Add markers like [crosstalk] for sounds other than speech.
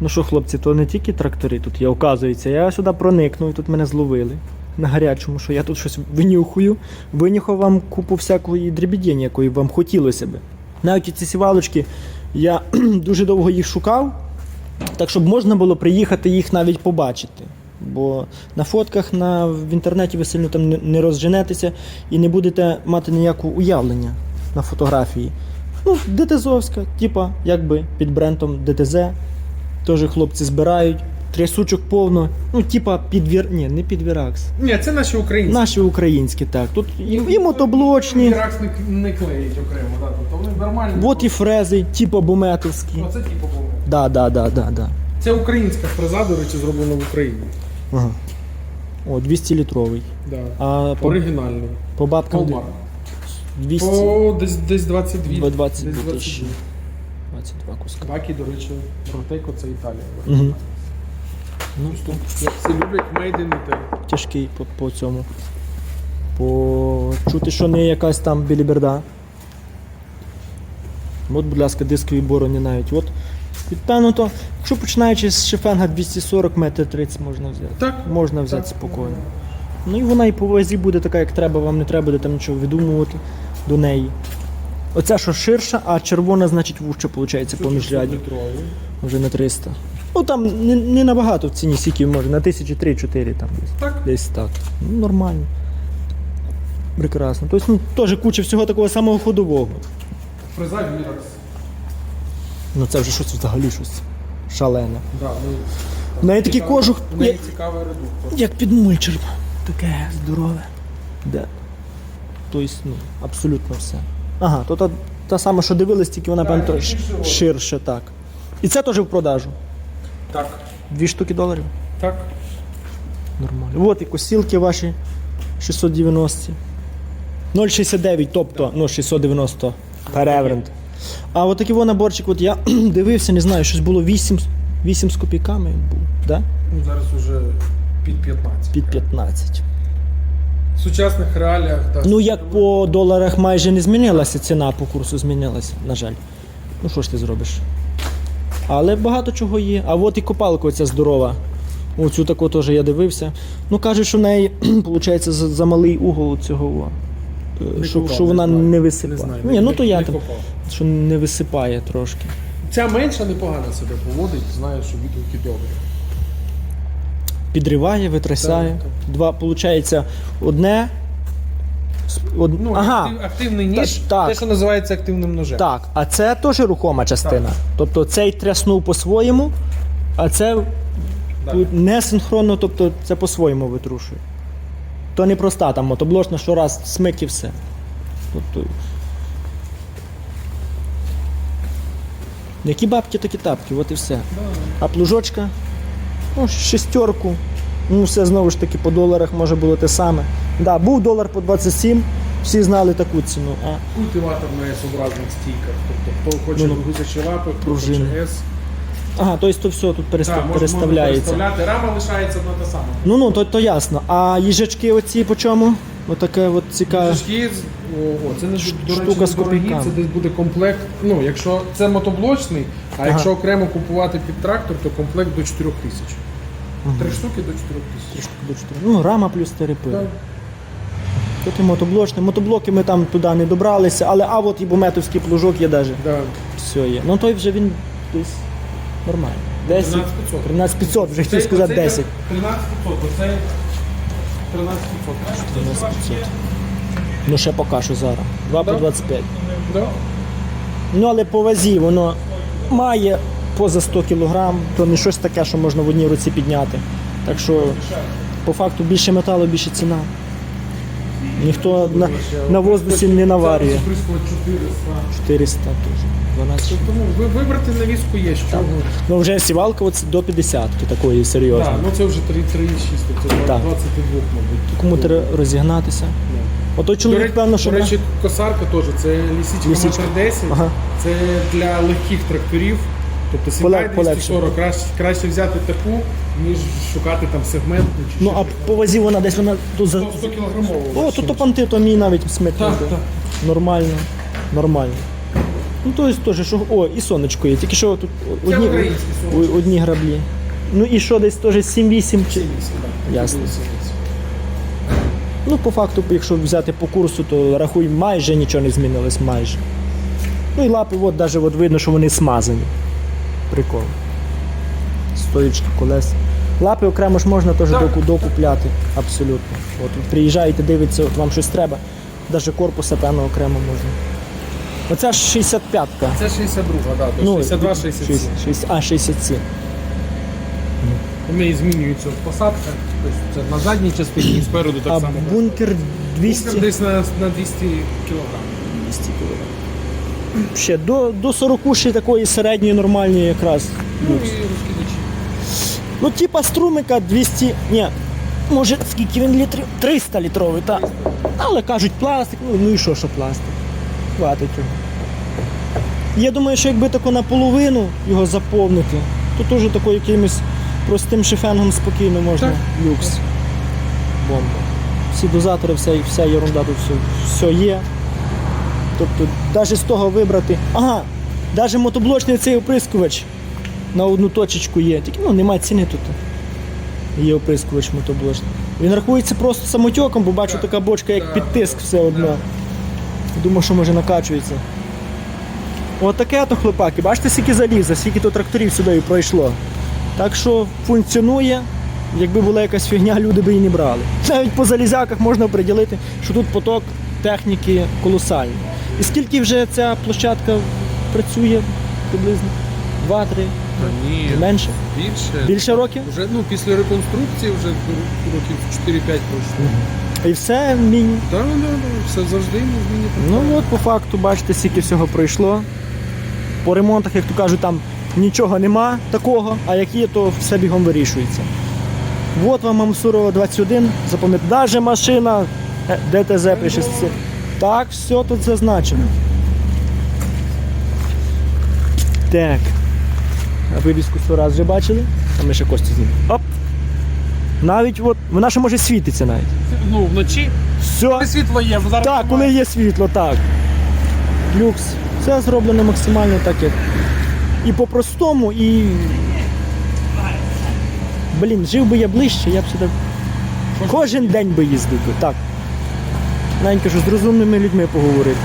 Ну що, хлопці, то не тільки трактори тут є, оказується. Я сюди проникнув, і тут мене зловили. На гарячому, що я тут щось винюхую, винюхав вам купу всякої дрібідіння, якої вам хотілося би. Навіть ці сівалочки, я [clears throat] дуже довго їх шукав, так щоб можна було приїхати їх навіть побачити. Бо на фотках на, в інтернеті ви сильно там не розженетеся і не будете мати ніякого уявлення на фотографії. Ну, ДТЗовська, типа, якби під брендом ДТЗ. Теж хлопці збирають. Трясучок повно. Ну, типа підвір. Ні, не підвіракс. Ні, це наші українці. Наші українські, так. Тут і, і мотоблочні, Ракс не, не клеїть окремо, да, тобто вони нормальні. от і фрези, типа буметовські. Оце типу було. Да, да, да, да, да. Це українська фреза, до речі, зроблена в Україні. Ага. О, 200 літровий. Да. А по, Оригінальний. по бабкам Колмар. 200. По десь, десь 22. По 22 десь тисячі. 22 куска. Бакі, до речі, Протейко це Італія. Угу. Ну, Тут всі люблять Made in Italy. тяжкий по, по цьому. По чути, що не якась там біліберда. От, будь ласка, дискові борони навіть. От. Підтягнуто, якщо починаючи з шифенга 240 метр 30 можна взяти. Так. Можна взяти Так. спокійно. Ну і вона і по вазі буде така, як треба, вам не треба буде там нічого видумувати до неї. Оця що ширша, а червона, значить, вужча, виходить, поміж рядів. Вже на 300. Ну там не, не набагато в ціні, скільки може, на 1003-4 там десь. Так. Десь так. Ну, нормально. Прекрасно. Тобто, ну, теж куча всього такого самого ходового. Фреза Віракс. Ну це вже щось взагалі щось шалене. Да, ну, В неї такий цікавий- кожух, В неї як, цікавий редуктор. як під мульчер. Таке здорове. Де? Тобто, ну, абсолютно все. Ага, то та, та сама, що дивились, тільки вона певно тільки ширше. ширше, так. І це теж в продажу. Так. Дві штуки доларів. Так. Нормально. От і косілки ваші 690. 0,69, тобто ну, 690 перевернут. А от такий вон наборчик, от я [clears throat] дивився, не знаю, щось було 8, 8 з копійками він був, да? Ну, зараз уже під 15. під 15. В сучасних реаліях, так. Ну як по доларах майже не змінилася ціна по курсу змінилася, на жаль. Ну що ж ти зробиш? Але багато чого є. А от і копалка оця здорова. Оцю таку теж я дивився. Ну кажуть, що в неї [clears throat] виходить за, малий угол цього. е, Не Що, копав, що не вона знаю. не Не висипає. знаю. Ні, ну не- то я не там, копав. що не висипає трошки. Ця менша непогано себе поводить, знаю, що відгуки добрі. Підриває, витрясає. Так, Два, виходить, одне. Од... Ну, ага. актив- активний ніж, так. те, що називається активним ножем. Так, а це теж рухома частина. Так. Тобто цей тряснув по-своєму, а це Да. тут не синхронно, тобто це по-своєму витрушує. То не проста там мотоблочна, що раз смик і все. Тобто... Які бабки, такі тапки, от і все. А плужочка, ну, шестерку. Ну, все знову ж таки по доларах може було те саме. Да, був долар по 27, всі знали таку ціну. А Культиватор на S-образних стійках. Тобто, хто хоче Ну, ну. гусячі лапи, хто Пружини. хоче S. Ага, тобто то все тут переста... Так, можна- можна переставляється. переставляти. Рама лишається одна та сама. Ну ну, то, то ясно. А їжачки оці по чому? Отаке от цікаве. Фішки з- о, о, це не до речі, штука з копійками. це десь буде комплект. Ну, якщо це мотоблочний, а Ага. якщо окремо купувати під трактор, то комплект до 4 тисяч. Три штуки до 4 тисяч. До чотирьох. Ну, рама плюс терепи. Так. Тут і мотоблочний. Мотоблоки ми там туди не добралися, але а от і буметовський плужок є навіть. Да. Все є. Ну той вже він десь нормально. 10, 13500. 13500, вже хотів сказати оцей 10. 13500, оцей 13500. 13500. Ну ще поки що зараз. 2 по 25. Да. Ну але по вазі воно має поза 100 кг, то не щось таке, що можна в одній руці підняти. Так що по факту більше металу, більше ціна. Ніхто на, на воздусі не наварює. 400. 400 теж. 12. Тому ви- вибрати навіску є чого. Ну вже сівалка от до 50 такої Так, серйозної. ну це вже 3,6, тобто Так. 22, мабуть. Кому треба розігнатися. Ото До чоловік, речі, певно, що до речі, косарка теж, це лісічка Лісічка. Мотор 10, Ага. це для легких тракторів. Тобто Поле- 240, краще, краще взяти таку, ніж шукати там сегментну чи Ну а щось. по вазі вона десь вона тут за. 100 кілограмову. О, тут то панти, то мій навіть смикнути. Так, так. Нормально. Нормально. Ну, то есть теж, що. О, і сонечко є. Тільки що тут Це одні, о- одні граблі. Ну і що десь теж 7-8 чи. Ясно. Ну, по факту, якщо взяти по курсу, то рахуй, майже нічого не змінилось, майже. Ну і лапи, от навіть от видно, що вони смазані. Прикол. Стоючки, колес. Лапи окремо ж можна теж доку, докупляти. Абсолютно. От приїжджаєте, дивиться, от вам щось треба. Навіть корпуса, певно, окремо можна. Оця ж 65-ка. Це 62, да, то 62, 67. 60, а, 67. У неї змінюється посадка, тобто це на задній частині і спереду так а само. бункер 200. Бункер десь на, на 200 кг. 200 кг. Ще до, до 40 ще такої середньої нормальної якраз. Ну і розкидачі. Ну, типа струмика 200. Ні. Може, скільки він літрів? 300 літровий, так. Але кажуть пластик, ну, ну і що, що пластик? Хватить його. Я думаю, що якби тако наполовину його заповнити, то теж тако якимось простим шифенгом спокійно можна. Так. Люкс. Бомба. Всі дозатори, вся, вся ерунда тут все, все є. Тобто, навіть з того вибрати. Ага, навіть мотоблочний цей оприскувач на одну точечку є. Тільки ну, немає ціни тут. Є оприскувач мотоблочний. Він рахується просто самотьоком, бо бачу така бочка, як Так. під тиск все одно. Думаю, що може накачується. От таке то хлопаки. Бачите, скільки заліза, скільки то тракторів сюди пройшло. Так що функціонує. Якби була якась фігня, люди би її не брали. Навіть по залізяках можна приділити, що тут поток техніки колосальний. І скільки вже ця площадка працює приблизно? Два-три? Та ні, Менше? більше. Більше років? Вже, ну, після реконструкції вже років 4-5 пройшло. І все міні. Так, так, так, все завжди ми Ну от по факту, бачите, скільки всього пройшло. По ремонтах, як то кажуть, там нічого нема такого, а як є, то все бігом вирішується. От вам Мамсурова 21, запам'ятайте, навіть машина е, ДТЗ пише. Так, все тут зазначено. Так. А вивіску сто раз вже бачили? А ми ще кості знімемо. Оп! Навіть от, вона ще може світиться навіть. Ну, вночі Все. Коли світло є, бо зараз Так, немає. коли є світло, так. Люкс. Все зроблено максимально так, як. І по-простому, і. Блін, жив би я ближче, я б сюди. Кожен день би їздив би. Так. Навіть що з розумними людьми поговорити.